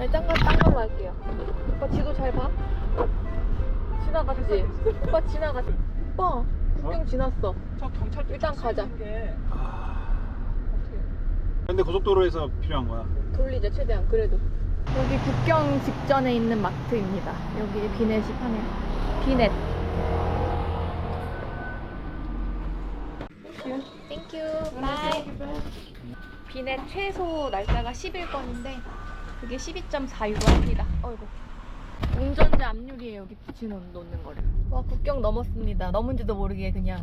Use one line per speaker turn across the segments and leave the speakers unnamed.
아니 딴, 거, 딴 걸로 할게요. 오빠 지도 잘 봐? 지나갔지? 오빠 지나갔지? 오빠 국경 지났어.
저 경찰
일단 가자.
근데 고속도로에서 필요한 거야.
돌리자 최대한 그래도. 여기 국경 직전에 있는 마트입니다. 여기 비넷이 파네요 비넷. 땡큐 바이 비넷 최소 날짜가 10일권인데 그게 12.4유로 합니다. 어이구. 운전자 앞유리에 여기 붙여놓는 놓는 거를. 와 국경 넘었습니다. 넘은지도 모르게 그냥.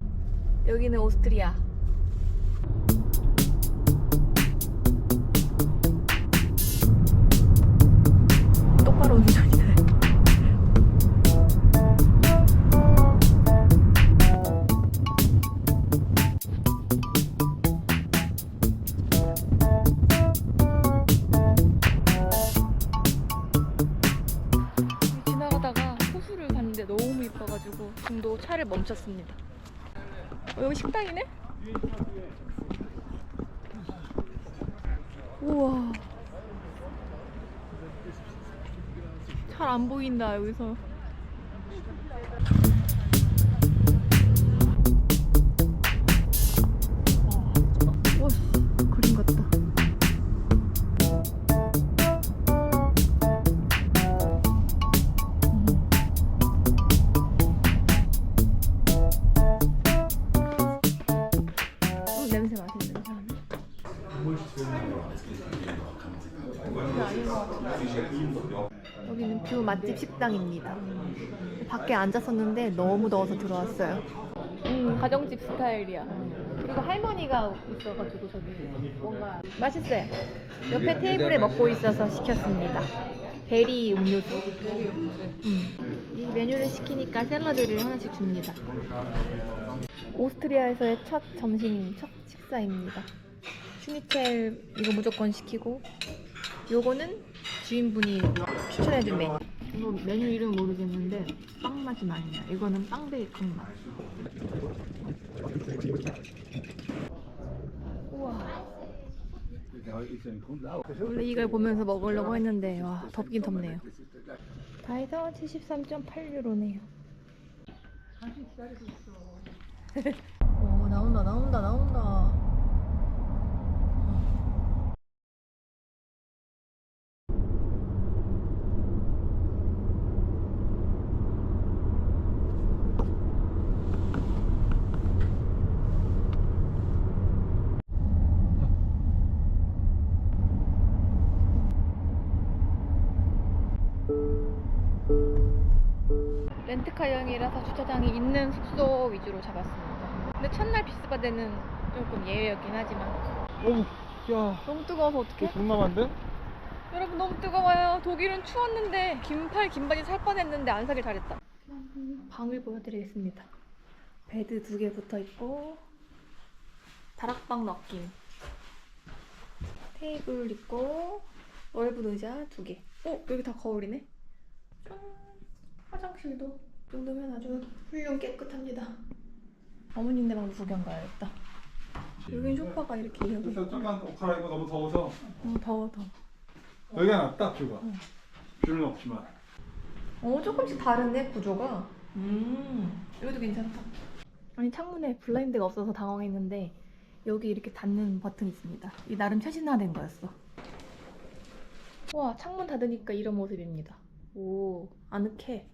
여기는 오스트리아 멈췄습니다. 어, 여기 식당이네? 우와. 잘 안 보인다 여기서 맛집 식당입니다. 밖에 앉았었는데 너무 더워서 들어왔어요. 음, 가정집 스타일이야. 그리고 할머니가 있어가지고 저기 뭔가 맛있어요. 옆에 테이블에 먹고 있어서 시켰습니다. 베리 음료수. 음. 이 메뉴를 시키니까 샐러드를 하나씩 줍니다. 오스트리아에서의 첫 점심, 첫 식사입니다. 슈니첼 이거 무조건 시키고 요거는 주인분이 추천해준 메뉴. 이거 메뉴 이름 모르겠는데 빵 맛이 많이 나. 이거는 빵 베이컨 맛. 우와. 원래 이걸 보면서 먹으려고 했는데 와 덥긴 덥네요. 다 해서 73.8유로네요. 오 나온다 나온다 나온다. 렌트카형이라서 주차장이 있는 숙소 위주로 잡았습니다. 근데 첫날 비스바데는 조금 예외였긴 하지만
오, 야,
너무 뜨거워서 어떡해?
이거 존나만데?
여러분 너무 뜨거워요. 독일은 추웠는데 긴팔 긴바지 살 뻔했는데 안 사길 잘했다. 방을 보여드리겠습니다. 베드 두 개 붙어 있고 다락방 넣긴 테이블 있고 넓은 의자 두 개. 어 여기 다 거울이네. 짠 화장실도 이 정도면 아주 훌륭 깨끗합니다. 어머님네 방도 구경 가야겠다. 여긴 소파가 이렇게 이어져
그래서 잠깐 옷 갈아입고 너무 더워서
어, 더워 더워.
여기가 낫다 뷰가. 뷰는 없지만.
어 조금씩 다른데 구조가 음 여기도 괜찮다 아니 창문에 블라인드가 없어서 당황했는데 여기 이렇게 닫는 버튼이 있습니다 이 나름 최신화된 거였어 와 창문 닫으니까 이런 모습입니다 오 아늑해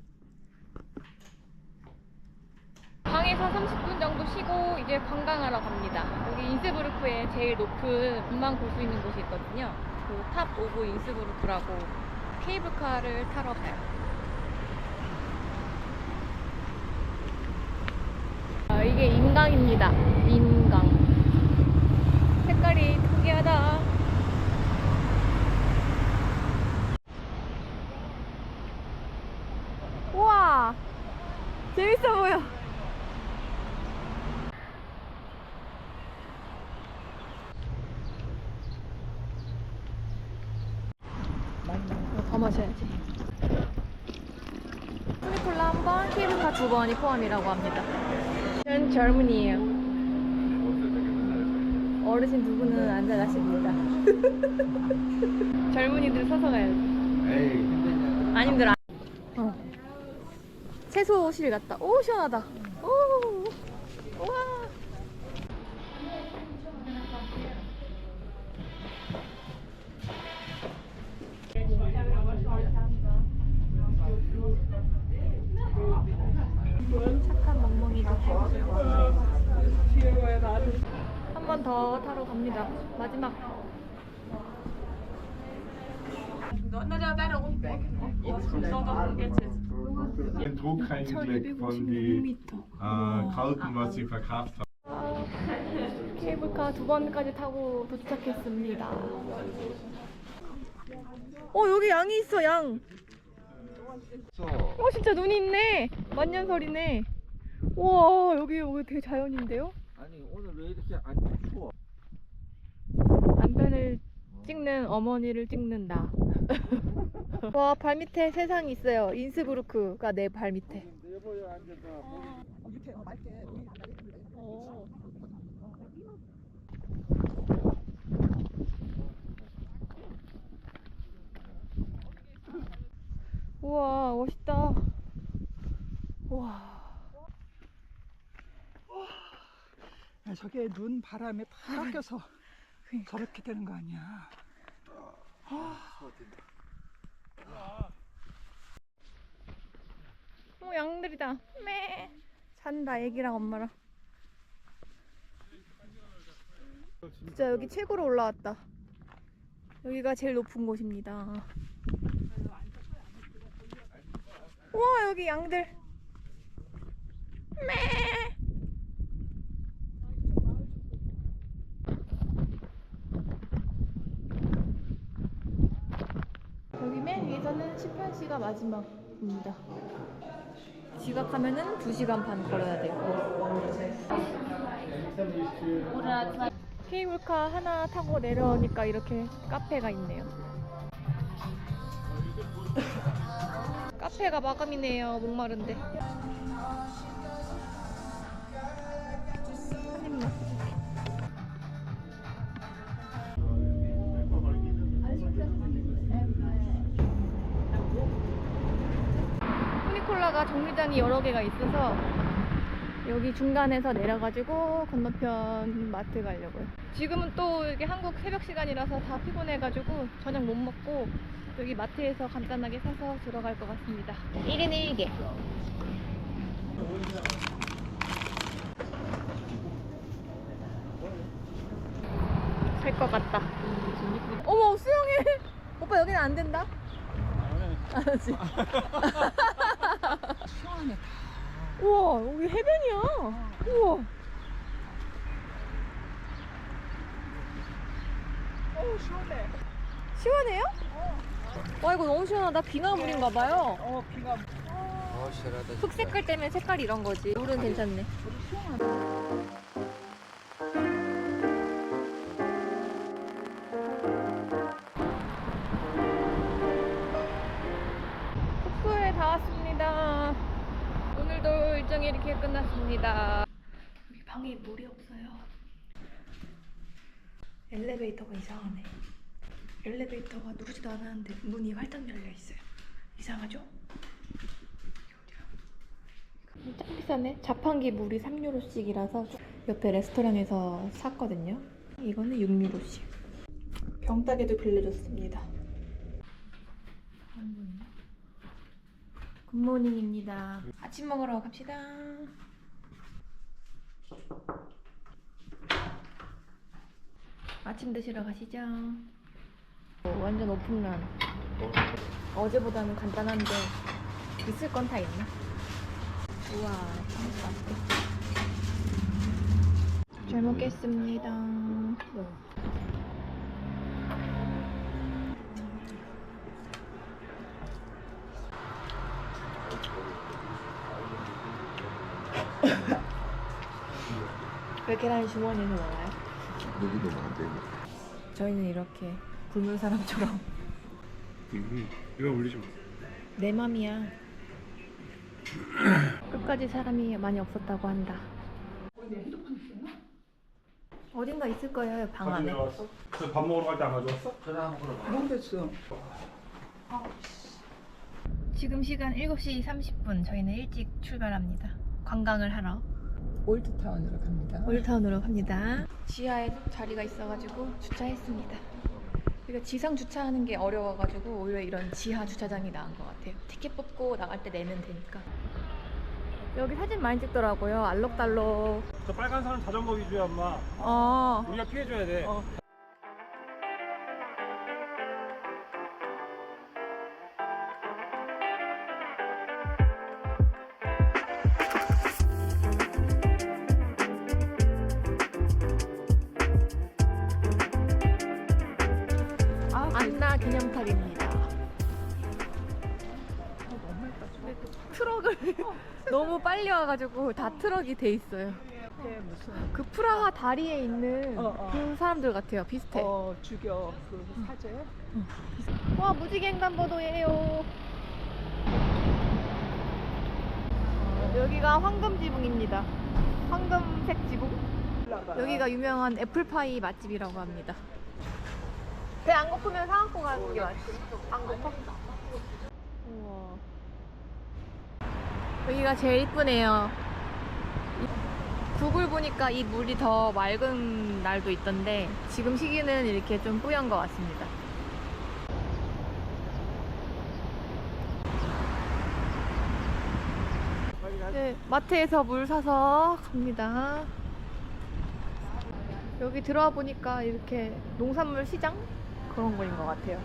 방에서 30분 정도 쉬고 이제 관광하러 갑니다 여기 인스부르크에 제일 높은 눈만 볼수 있는 곳이 있거든요 그 탑 오브 인스부르크라고 케이블카를 타러 가요 아, 이게 인강입니다. 인강. 색깔이 특이하다. 우와! 재밌어 보여. 이거 더 마셔야지. 스니콜라 한 번, 두 번이 포함이라고 합니다. 전 젊은이에요. 어르신 누구는 앉아 가십니다. 젊은이들 서서 가야지.
에이 힘드냐
안. 어. 채소실 갔다. 오 시원하다. 오. 와. 번 더 타러 갑니다. 마지막.
Den Druck reingekriegt von die äh, Kalten, was sie verkauft haben.
케이블카 두 번까지 타고 도착했습니다. 어 여기 양이 있어 양. 어 진짜 눈이 있네. 만년설이네. 우와 여기 여기 되게 자연인데요?
아니 오늘 왜 이렇게 안 추워?
남편을 찍는 어머니를 찍는 나. 와 발밑에 세상이 있어요. 인스부르크가 내 발밑에. 우와 멋있다. 우와.
야, 저게 눈 바람에 다 깎여서 저렇게 되는 거 아니야.
어 양들이다. 매. 산다 애기랑 엄마랑. 진짜 여기 최고로 올라왔다. 여기가 제일 높은 곳입니다. 우와 여기 양들. 매. 여기 맨 위에서는 18시가 마지막입니다. 지각하면은 2시간 반 걸어야 돼요. 케이블카 하나 타고 내려오니까 이렇게 카페가 있네요. 카페가 마감이네요. 목마른데. 정류장이 여러 개가 있어서 여기 중간에서 내려가지고 건너편 마트 가려고요. 지금은 또 이게 한국 새벽 시간이라서 다 피곤해가지고 저녁 못 먹고 여기 마트에서 간단하게 사서 들어갈 것 같습니다. 1인 1개. 살 것 같다. 어머 수영해. 오빠 여기는 안 된다. 안 하지.
시원하네.
우와 여기 해변이야. 우와.
어, 시원해.
시원해요? 와 이거 너무 시원하다. 빙하물인가 봐요.
어, 비가
어 시원하다.
흙 색깔 때문에 색깔이 이런 거지. 물은 괜찮네. 숙소에 다 왔습니다 오늘도 일정이 이렇게 끝났습니다 우리 방에 물이 없어요 엘리베이터가 이상하네 엘리베이터가 누르지도 않았는데 문이 활짝 열려 있어요 이상하죠? 짱 비싸네. 자판기 물이 3유로씩이라서 옆에 레스토랑에서 샀거든요. 이거는 6유로씩. 병따개도 빌려줬습니다. 굿모닝입니다. 아침 먹으러 갑시다. 아침 드시러 가시죠. 오, 완전 오픈런. 어제보다는 간단한데 있을 건 다 있나? 우와, 진짜 맛있겠다. 잘 먹겠습니다. 왜 계란 주머니에서 나와요?
여기도 많대.
저희는 이렇게 굶은 사람처럼
이거 올리지 마.
내 맘이야. 끝까지 사람이 많이 없었다고 한다. 어딘가 있을 거예요 방 안에.
가져왔어? 그밥 먹으러 갈 때 안 가져왔어?
데서
지금 시간 7시 30분. 저희는 일찍 출발합니다. 관광을 하러.
올드타운으로 갑니다.
올타운으로 갑니다. 지하에 자리가 있어가지고 주차했습니다. 우리가 지상 주차하는 게 어려워가지고 오히려 이런 지하 주차장이 나은 것 같아요. 티켓 뽑고 나갈 때 내면 되니까. 여기 사진 많이 찍더라고요. 알록달록.
저 빨간 사람 자전거 위주야 엄마
어.
우리가 피해줘야 돼
어. 기념탑입니다. 트럭을 너무 빨리 와가지고 다 트럭이 돼 있어요.
무슨
그 프라하 다리에 있는
어, 어.
그 사람들 같아요. 비슷해.
어 주교 그 사제
와 무지개 횡단보도예요. 어, 여기가 황금 지붕입니다. 황금색 지붕. 여기가 유명한 애플파이 맛집이라고 합니다. 배 안 고프면 사갖고 가는 게 맛있어. 안 고파? 우와. 여기가 제일 이쁘네요. 이- 구글 보니까 이 물이 더 맑은 날도 있던데 지금 시기는 이렇게 좀 뿌연 것 같습니다. 네, 마트에서 물 사서 갑니다. 여기 들어와 보니까 이렇게 농산물 시장 그런 거인 것 같아요.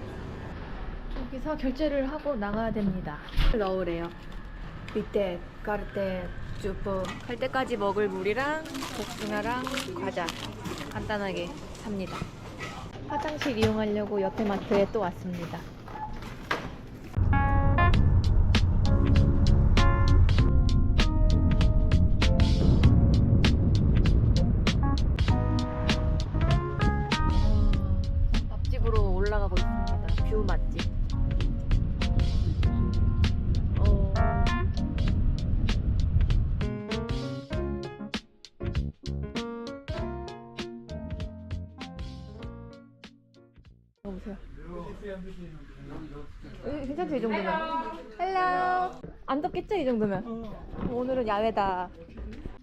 여기서 결제를 하고 나가야 됩니다. 넣으래요. 밑에 까르떼 주프 갈 때까지 먹을 물이랑 복숭아랑 과자 간단하게 삽니다. 화장실 이용하려고 옆에 마트에 또 왔습니다. 괜찮죠 이 정도면? 헬로. 안 덥겠죠 이 정도면? 오늘은 야외다.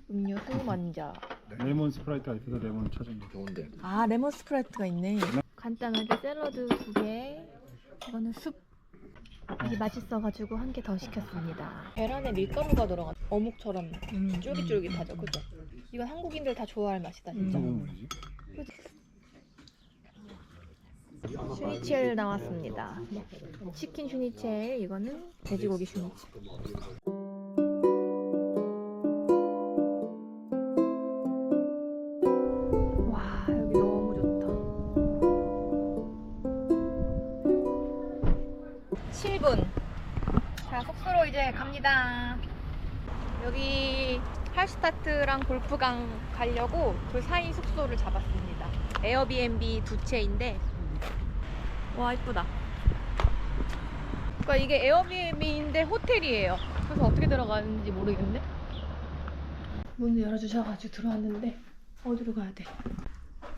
음료수 먼저.
레몬 스프라이트가 있어서 레몬을 찾은 거
좋은데.
아 레몬 스프라이트가 있네. 간단하게 샐러드 두 개. 이거는 숲. 이게 맛있어가지고 한 개 더 시켰습니다. 계란에 밀가루가 들어가. 어묵처럼 쫄깃쫄깃하죠, 그죠? 이건 한국인들 다 좋아할 맛이다, 진짜.
뭐지?
슈니첼 나왔습니다. 치킨 슈니첼, 이거는 돼지고기 슈니첼. 와, 여기 너무 좋다. 7분. 자, 숙소로 이제 갑니다. 여기 할스타트랑 골프강 가려고 그 사이 숙소를 잡았습니다. 에어비앤비 두 채인데 와 이쁘다. 그러니까 이게 에어비앤비인데 호텔이에요. 그래서 어떻게 들어가는지 모르겠네. 문을 열어주셔가지고 들어왔는데 어디로 가야 돼?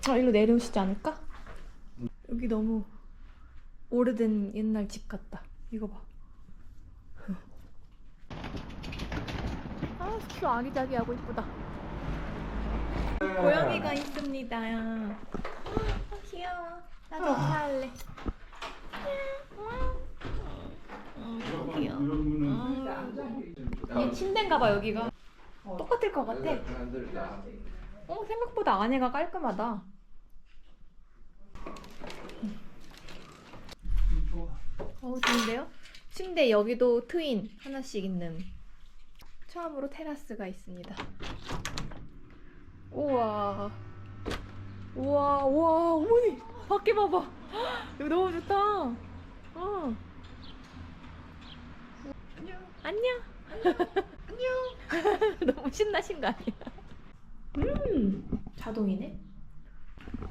아 일로 내려오시지 않을까? 여기 너무 오래된 옛날 집 같다. 이거 봐. 아 숙소 아기자기하고 이쁘다. 고양이가 있습니다. 아, 귀여워. 나도 할래. 음, 귀여워. 음. 이 침대인가 봐 여기가. 똑같을 것 같아. 어 생각보다 안에가 깔끔하다. 어 좋은데요? 침대 여기도 트윈 하나씩 있는. 처음으로 테라스가 있습니다. 우와. 우와, 우와, 어머니! 밖에 봐봐! 여기 너무 좋다! 어. 안녕! 안녕! 안녕! 너무 신나신 거 아니야? 음! 자동이네?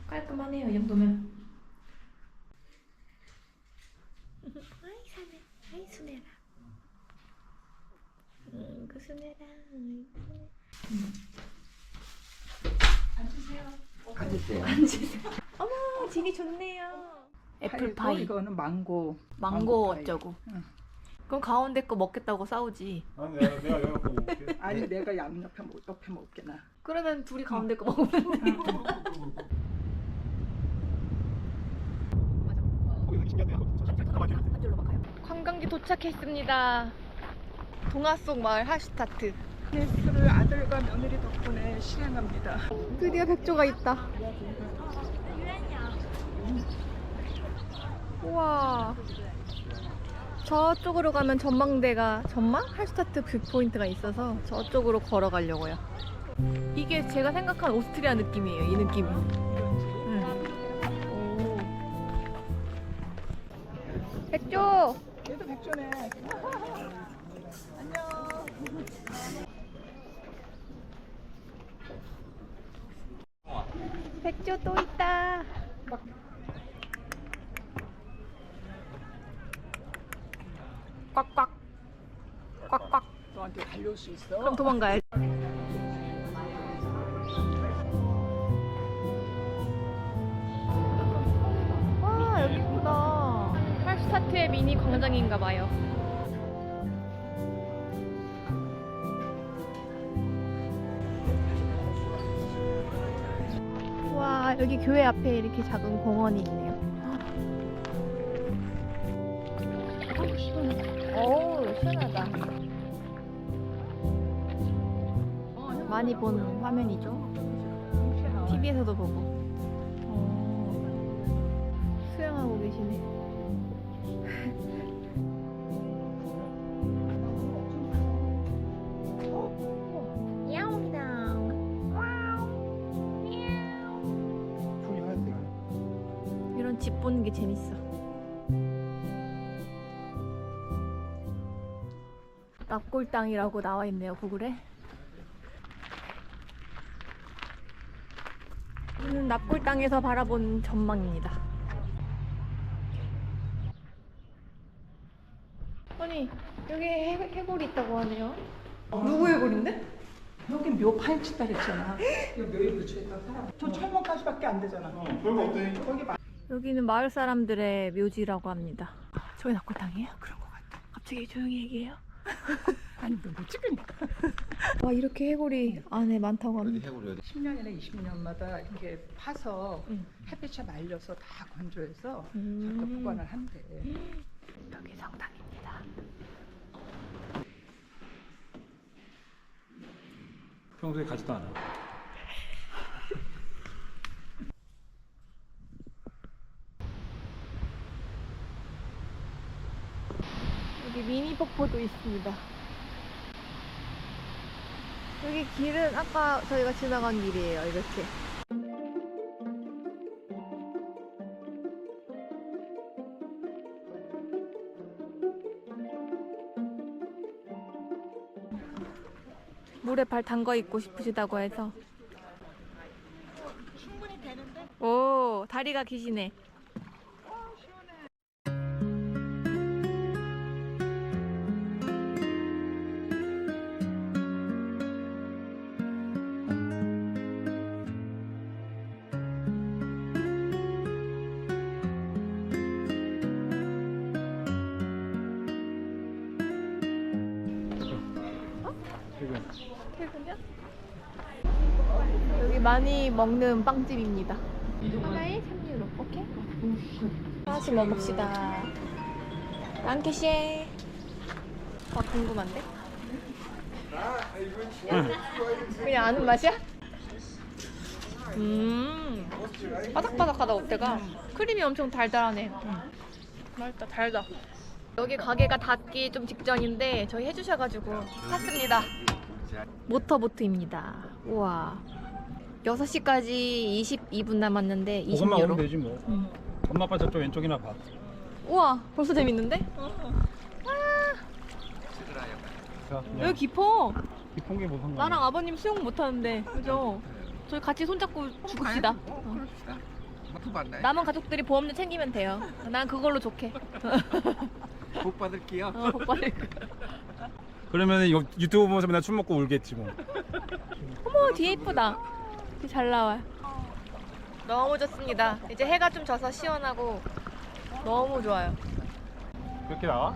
깔끔하네요, 이 정도면. 아이, 사네. 아이, 순해라. 음, 그 순해라.
앉으세요.
어 머, 집이 좋네요. 애플파이,
이거는 망고.
망고
파이.
어쩌고.
응.
그럼 가운데 거 먹겠다고 싸우지.
아니 내가 내가 여기 올게.
아니 내가 양옆에 먹, 옆에 먹게 나.
그러면 둘이 가운데 거 먹으면 돼. 관광지 도착했습니다. 동화 속 마을 하슈타트.
비즈니스를 아들과 며느리 덕분에 실행합니다.
드디어 백조가 있다. 우와. 저쪽으로 가면 전망대가 전망? 하슈타트 뷰 포인트가 있어서 저쪽으로 걸어가려고요. 이게 제가 생각한 오스트리아 느낌이에요. 이 느낌이. 응. 오. 백조.
얘도 백조네.
백조 또 있다. 꽉꽉. 꽉꽉.
너한테 달려올 수 있어.
그럼 도망가야지. 와 여기 이쁘다. 할스타트의 미니 광장인가 봐요. 와 여기 교회 앞에 이렇게 작은 공원이 있네요. 오 시원하다. 많이 본 화면이죠. TV에서도 보고. 어, 수영하고 계시네. 이런 집 보는 게 재밌어. 납골당이라고 나와 있네요, 구글에. 이는 납골당에서 바라본 전망입니다. 아니, 여기 해, 해골이 있다고 하네요. 누구 해골인데?
여기 묘 파헤친다 그랬잖아. 여기 묘에 붙여있던 사람. 저 철문까지밖에 안 되잖아.
어 별거 없대.
거기 마-
여기는 마을 사람들의 묘지라고 합니다. 저기 납골당이에요? 그런 것 같아. 갑자기 조용히 얘기해요.
아니 너무 찍으니까.
와 이렇게 해골이 안에 많다고
어디
합니다.
해골이 어디?
10년이나 20년마다 이렇게 파서
응.
햇빛에 말려서 다 건조해서
음.
저렇게 보관을 한대.
여기 성당입니다.
평소에 가지도 않아.
여기 미니 폭포도 있습니다. 여기 길은 아까 저희가 지나간 길이에요. 이렇게. 물에 발 담가 있고 싶으시다고 해서. 오, 다리가 기시네. 많이 먹는 빵집입니다. 하나에 3유로. 오케이? 하나씩 먹읍시다. 랑케시에. 아, 궁금한데? 그냥 아는 맛이야? 음. 바삭바삭하다, 어때가? 크림이 엄청 달달하네. 맛있다, 달다. 여기 가게가 닫기 좀 직전인데 저희 해주셔가지고 샀습니다. 모터보트입니다. 우와. 6시까지 22분 남았는데
그것만 오면
20유로.
되지 뭐.
응.
엄마 아빠 저쪽 왼쪽이나 봐.
우와, 벌써 재밌는데?
자,
여기 깊어.
깊은 게뭐 상관?
나랑 아버님 수영 못 하는데, 그죠? 저희 같이 손잡고 죽읍시다. 어.
복 받나요?
남은 가족들이 보험료 챙기면 돼요. 난 그걸로 좋게.
복 받을게요.
어, 복 받을 거.
그러면 이 유튜브 보면서 맨날 춤 먹고 울겠지 뭐.
어머, 뒤에 이쁘다. 잘 나와요. 너무 좋습니다. 이제 해가 좀 져서 시원하고 너무 좋아요.
그렇게 나와?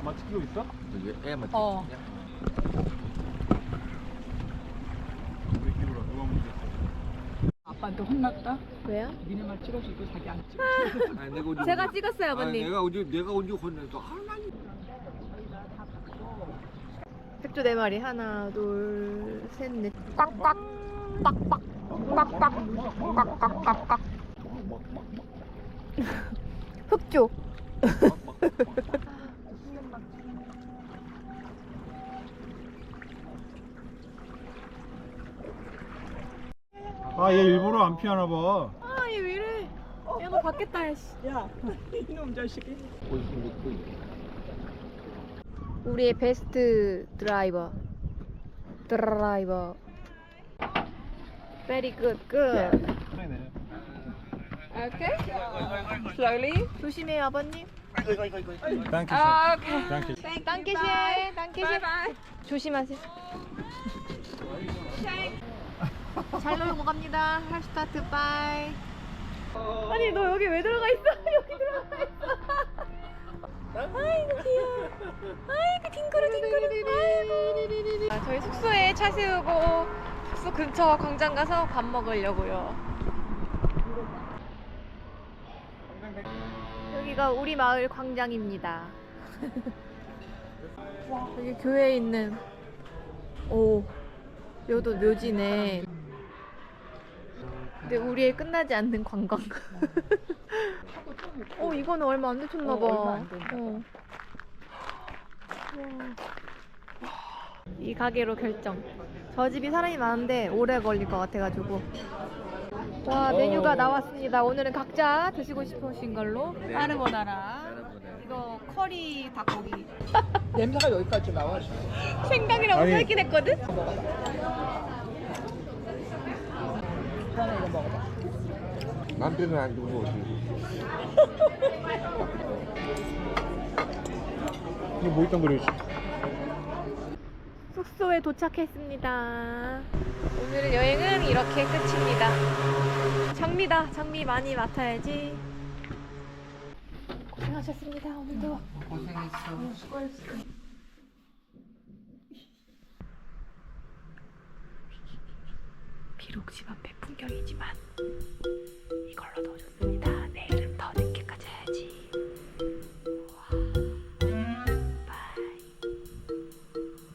엄마 찍히고 있어?
em mà
어.
누가?
아빠한테 혼났다.
왜요?
니네 말 찍어주고 자기 안 찍어.
내가 언제
제가 찍었어요,
아,
아버님.
내가 언제 내가 언제 혼냈어 할머니
백조 네 마리. 하나, 둘, 셋, 넷. 꽉꽉. 빡빡. 꽉꽉. 꽉꽉 꽉꽉. 흑조.
아, 얘 일부러 안 피하나 봐.
아, 얘 왜 이래? 야, 너 받겠다, 야, 씨.
야, 이놈 자식이.
우리의 베스트 드라이버. 드라이버. Very good, good.
그러네.
Okay. Slowly. 조심해요, 아버님.
땡큐.
아, 오케이.
땡큐.
dankeschön. dankeschön. 조심하세요. 잘 놀고 갑니다. 할 스타트 바이. 아니 너 여기 왜 들어가 있어? 여기 들어가 있어. 아이고 귀여워. 아이고 뒹구르 뒹구르. 아이고. 아, 저희 숙소에 차 세우고 숙소 근처 광장 가서 밥 먹으려고요. 여기가 우리 마을 광장입니다. 여기 교회에 있는 오 여도 묘지네. 근데 우리의 끝나지 않는 관광. 어 이거는 얼마 안 되셨나 봐.
어.
이 가게로 결정. 저 집이 사람이 많은데 오래 걸릴 것 같아가지고. 와 메뉴가 나왔습니다. 오늘은 각자 드시고 싶으신 걸로
네.
까르보나라. 이거 커리 닭고기.
냄새가 여기까지 나와.
생강이라고
아니.
써있긴 했거든?
하나 이거 먹어봐.
남편은 안 어디
이거 뭐 있던 그릇이?
숙소에 도착했습니다. 오늘의 여행은 이렇게 끝입니다. 장미다. 장미 많이 맡아야지. 고생하셨습니다. 오늘도.
고생했어
비록 집 앞에 풍경이지만.